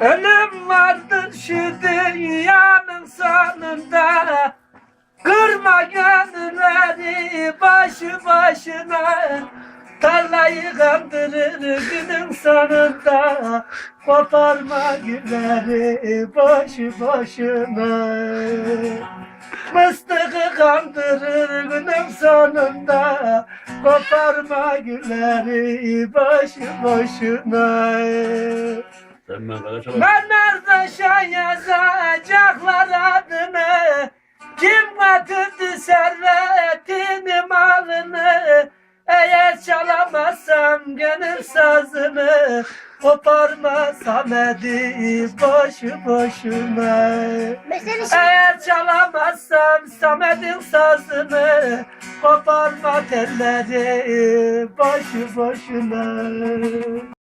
Ölüm vardır şu dünyanın sonunda. Kırma gönülleri başı başına. Tarlayı kandırır günün sonunda. Koparma gülleri başı başına. Mıstıkı kandırır günün sonunda. Koparma gülleri başı başına ben nerede yazacaklar adını Kim götürdü servetini malını? Eğer çalamazsam gönül sazını Koparma Samet'i boşu boşuna. Eğer çalamazsam Samet'in sazını Koparma telleri boşu boşuna